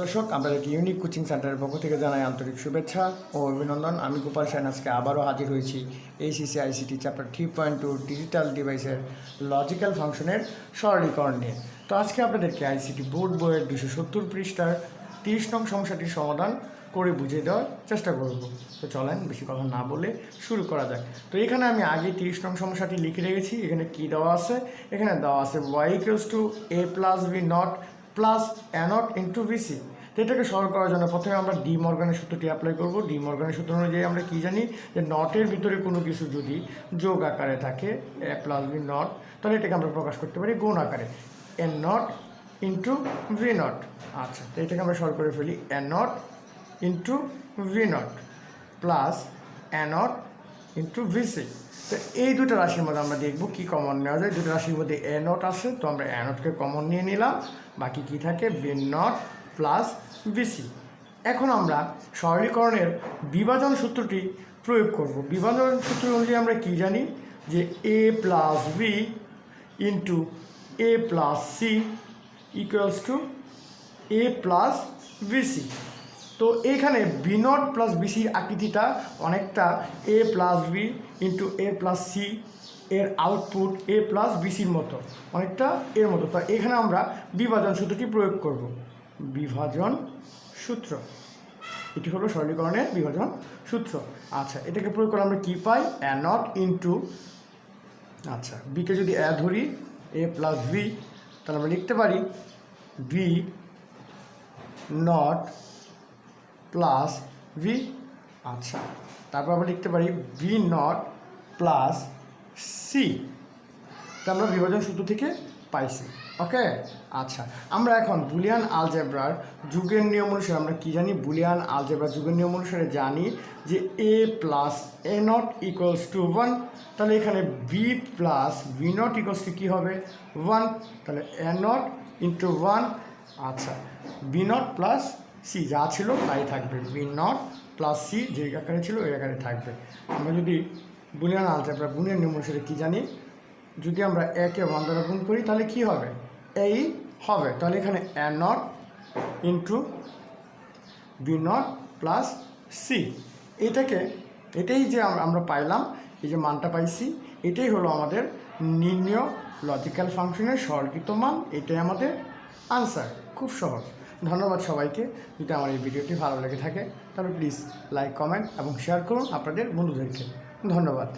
দর্শক আপনাদেরকে unique coaching সেন্টারের পক্ষ থেকে জানাই আন্তরিক শুভেচ্ছা ও অভিনন্দন। আমি গোপাল সেন, আজকে আবারও হাজির হয়েছি HSC ICT chapter three point two digital ডিভাইসের লজিক্যাল ফাংশনের সরলীকরণ নিয়ে। তো আজকে আপনাদেরকে আইসিটি বোর্ড বইয়ের দুশো সত্তর পৃষ্ঠার তিরিশ নং সমস্যাটির সমাধান করে বুঝিয়ে দেওয়ার চেষ্টা করব। তো চলেন, বেশি কথা না বলে শুরু করা যাক। তো এখানে আমি আগে তিরিশ নং সমস্যাটি লিখে রেখেছি। এখানে কি দেওয়া আছে? এখানে দেওয়া আছে Y equals to A plus B not plus A not into BC তো এটাকে সরল করার জন্য প্রথমে আমরা ডি মর্গানের সূত্রটি অ্যাপ্লাই করব। ডি মর্গানের সূত্র অনুযায়ী আমরা কি জানি যে নটের ভিতরে কোনো কিছু যদি যোগ আকারে থাকে প্লাস বি নট তাহলে এটাকে আমরা প্রকাশ করতে পারি গুণ আকারে। A not into B not আচ্ছা তো এটাকে আমরা সরল করে ফেলি। A not into B not plus A not into BC তো এই দুটো রাশির মধ্যে আমরা দেখব কি কমন নেওয়া যায়। দুটো রাশির মধ্যে এ নট আছে, তো আমরা এ নটকে কমন নিয়ে নিলাম। বাকি কি থাকে? বি নট প্লাস বিসি এখন আমরা সরলীকরণের বিভাজন সূত্রটি প্রয়োগ করব। বিভাজন সূত্র অনুযায়ী আমরা কি জানি? যে A plus B into A plus C equals to A plus BC তো এখানে বি নট প্লাস বিসির আকৃতিটা অনেকটা A plus B into A plus C এর আউটপুট এ প্লাস বিসির মতো, অনেকটা এর মতো। তো এখানে আমরা বিভাজন সূত্রটি প্রয়োগ করব। বিভাজন সূত্র। এটি হলো সরলীকরণের বিভাজন সূত্র। আচ্ছা এটাকে প্রয়োগ করে আমরা কী পাই? এ নট ইন্টু আচ্ছা বিকে যদি এ ধরি এ প্লাস বি তাহলে আমরা লিখতে পারি বি নট প্লাস ভি আচ্ছা তারপর আমরা লিখতে পারি ভি নট প্লাস সি তা আমরা বিভাজন সূত্র থেকে পাইছি, ওকে? আচ্ছা আমরা এখন বুলিয়ান আলজেব্রার যুগের নিয়ম অনুসারে, আমরা কি জানি? বুলিয়ান আলজেব্রার যুগের নিয়ম অনুসারে জানি যে A plus A not equals to one তাহলে এখানে B plus B not equals to কী হবে? ওয়ান তাহলে এ নট ইন্টু ওয়ান আচ্ছা বি নট প্লাস সি যা ছিল তাই থাকবে বি নট প্লাস সি যে আকারে ছিল ওই আকারে থাকবে। আমরা যদি বুনিয়ান আলজেব্রা বুনিয়ান নিয়ম অনুসারে কী জানি? যদি আমরা একে ওয়ান দ্বারা গুণ করি, তাহলে কি হবে? এই হবে। তাহলে এখানে A not into B not plus C এটাকে, এটাই যে আমরা পাইলাম, এই যে মানটা পাইছি, এটাই হলো আমাদের নির্ণয় লজিক্যাল ফাংশনের সরলিত মান, এটাই আমাদের আনসার খুব সহজ। ধন্যবাদ সবাইকে। যদি আমার এই ভিডিওটি ভালো লেগে থাকে, তাহলে প্লিজ লাইক কমেন্ট এবং শেয়ার করুন আপনাদের বন্ধুদেরকে। ধন্যবাদ।